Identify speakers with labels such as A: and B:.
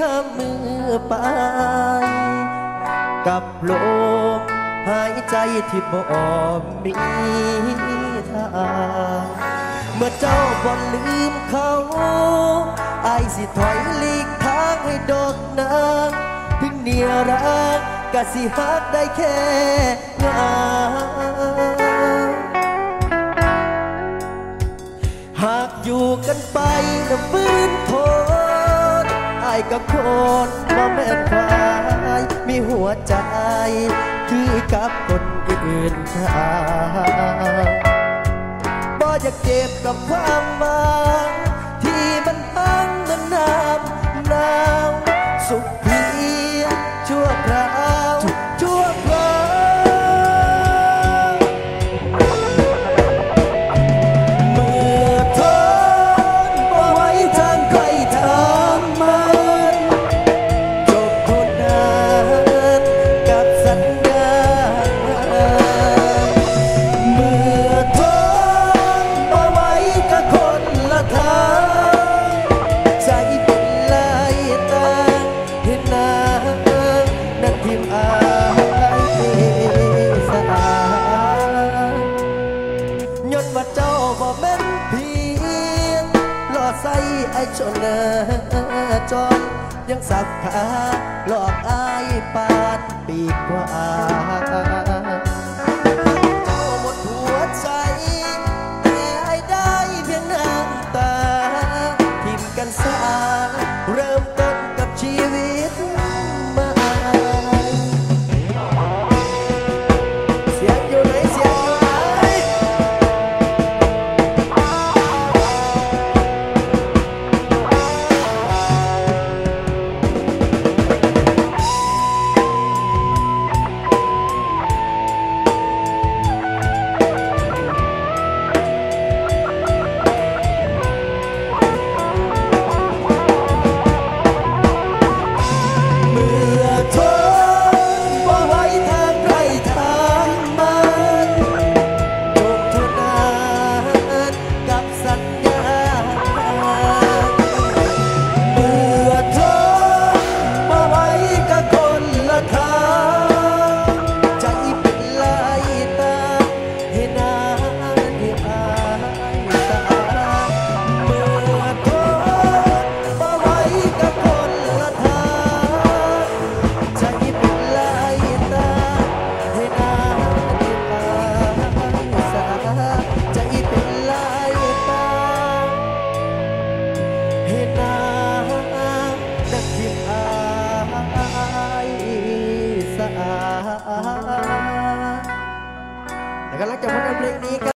A: ข้ามมือไป กับลมหายใจที่บ่มีทางเมื่อเจ้าบ่ลืมเขาไอสิถอยลีกทางให้ดอกนางถึงเนียรักกะสิฮักได้แค่งานหากอยู่กันไปก็ฟื้นท กับคนบ่แม่นควายมีหัวใจ ที่กับคนอื่นเขาบ่อยากเจ็บกับความหวัง่ใส่ไอ้ชนเนอจอนยังสับขาหลอกอายปาดปีกว่า ล้วก็หลังจากผลงานเพลงนี้ครับ